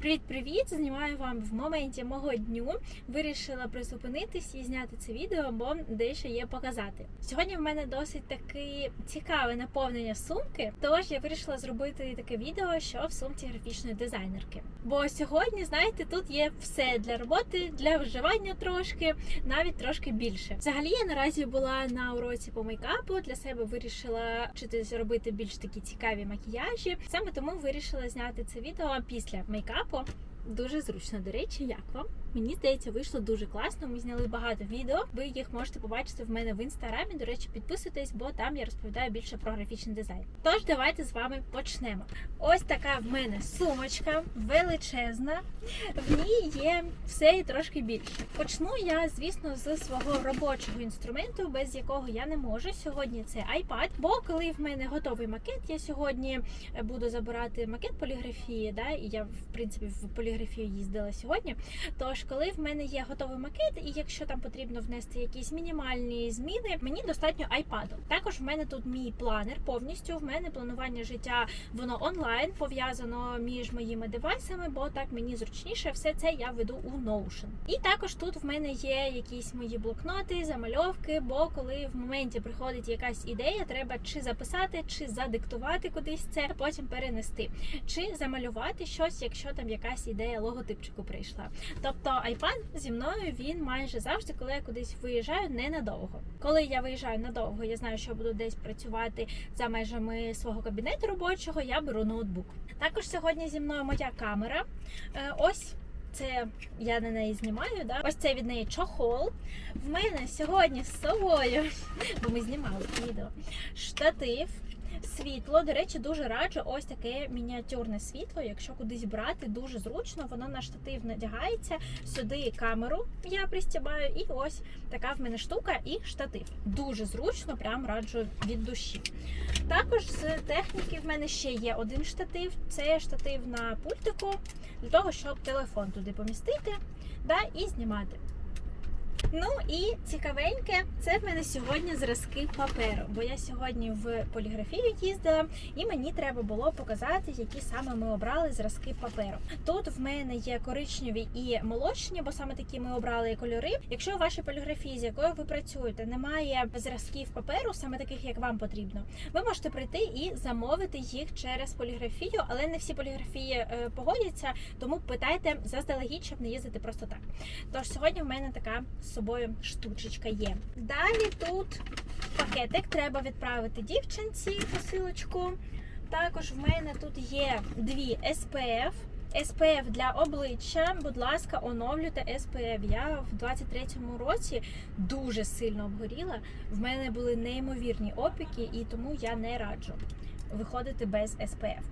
Привіт-привіт! Знімаю вам в моменті мого дню. Вирішила призупинитись і зняти це відео, бо дещо є показати. Сьогодні в мене досить таки цікаве наповнення сумки. Тож я вирішила зробити таке відео, що в сумці графічної дизайнерки. Бо сьогодні, знаєте, тут є все для роботи, для виживання трошки, навіть трошки більше. Взагалі я наразі була на уроці по мейкапу. Для себе вирішила вчитись робити більш такі цікаві макіяжі. Саме тому вирішила зняти це відео після мейкапу. Дуже зручно, до речі, як вам? Мені здається, вийшло дуже класно. Ми зняли багато відео. Ви їх можете побачити в мене в інстаграмі. До речі, підписуйтесь, бо там я розповідаю більше про графічний дизайн. Тож давайте з вами почнемо. Ось така в мене сумочка величезна. В ній є все і трошки більше. Почну я, звісно, з свого робочого інструменту, без якого я не можу. Сьогодні це iPad, бо коли в мене готовий макет, я сьогодні буду забирати макет поліграфії. Да, і я в принципі в поліграфію їздила сьогодні. Тож, коли в мене є готовий макет, і якщо там потрібно внести якісь мінімальні зміни, мені достатньо iPad. Також в мене тут мій планер повністю. В мене планування життя воно онлайн пов'язано між моїми девайсами, бо так мені зручніше. Все це я веду у Notion. І також тут в мене є якісь мої блокноти, замальовки. Бо коли в моменті приходить якась ідея, треба чи записати, чи задиктувати кудись це, потім перенести, чи замалювати щось, якщо там якась ідея логотипчику прийшла. Тобто iPad зі мною він майже завжди, коли я кудись виїжджаю, ненадовго. Коли я виїжджаю надовго, я знаю, що буду десь працювати за межами свого кабінету робочого. Я беру ноутбук. Також сьогодні зі мною моя камера. Е, Ось. Це я на неї знімаю. Да? Ось це від неї чохол. В мене сьогодні з собою, бо ми знімали відео, штатив. Світло, до речі, дуже раджу ось таке мініатюрне світло. Якщо кудись брати, дуже зручно, воно на штатив надягається. Сюди камеру я пристібаю, і ось така в мене штука і штатив. Дуже зручно, прям раджу від душі. Також з техніки в мене ще є один штатив. Це штатив на пультику для того, щоб телефон туди помістити да, і знімати. Ну і цікавеньке, це в мене сьогодні зразки паперу, бо я сьогодні в поліграфію їздила, і мені треба було показати, які саме ми обрали зразки паперу. Тут в мене є коричневі і молочні, бо саме такі ми обрали кольори. Якщо у вашій поліграфії, з якою ви працюєте, немає зразків паперу, саме таких, як вам потрібно, ви можете прийти і замовити їх через поліграфію, але не всі поліграфії е, погодяться, тому питайте заздалегідь, щоб не їздити просто так. Тож сьогодні в мене така з собою штучечка є. Далі тут пакетик треба відправити дівчинці посилочку. Також в мене тут є дві SPF. SPF для обличчя, будь ласка, оновлюйте SPF. Я в 23-му році дуже сильно обгоріла. В мене були неймовірні опіки, і тому я не раджу виходити без SPF.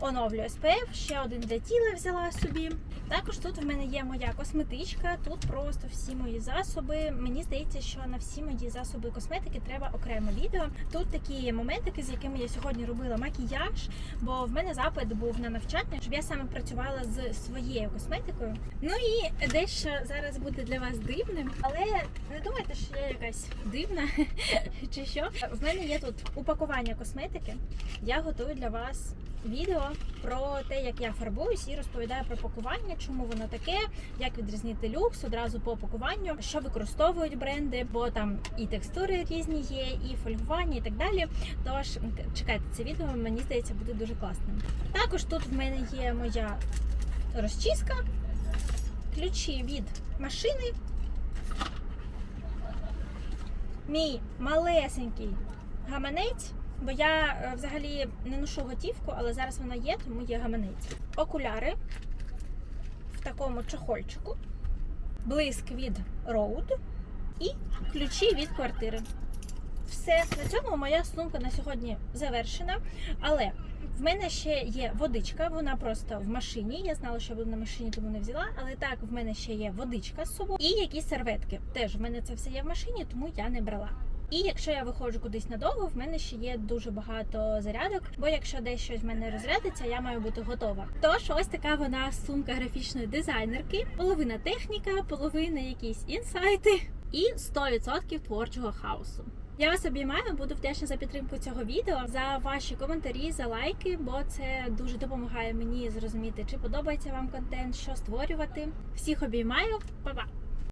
Оновлюю SPF, ще один для тіла взяла собі. Також тут в мене є моя косметичка, тут просто всі мої засоби. Мені здається, що на всі мої засоби косметики треба окреме відео. Тут такі моментики, з якими я сьогодні робила макіяж, бо в мене запит був на навчання, щоб я саме працювала з своєю косметикою. Ну і дещо зараз буде для вас дивним, але не думайте, що я якась дивна чи що. В мене є тут упакування косметики. Я готую для вас відео про те, як я фарбуюсь, і розповідаю про пакування, чому воно таке, як відрізнити люкс одразу по пакуванню, що використовують бренди, бо там і текстури різні є, і фольгування, і так далі. Тож чекайте це відео, мені здається, буде дуже класним. Також тут в мене є моя розчіска, ключі від машини. Мій малесенький гаманець. Бо я е, взагалі не ношу готівку, але зараз вона є, тому є гаманець. Окуляри в такому чохольчику, блиск від Road і ключі від квартири. Все, на цьому моя сумка на сьогодні завершена. Але в мене ще є водичка, вона просто в машині. Я знала, що я буду на машині, тому не взяла. Але так, в мене ще є водичка з собою і якісь серветки. Теж в мене це все є в машині, тому я не брала. І якщо я виходжу кудись надовго, в мене ще є дуже багато зарядок. Бо якщо десь щось в мене розрядиться, я маю бути готова. Тож ось така вона сумка графічної дизайнерки, половина техніка, половина якісь інсайти і 100% творчого хаосу. Я вас обіймаю, буду вдячна за підтримку цього відео, за ваші коментарі, за лайки, бо це дуже допомагає мені зрозуміти, чи подобається вам контент, що створювати. Всіх обіймаю, па-па!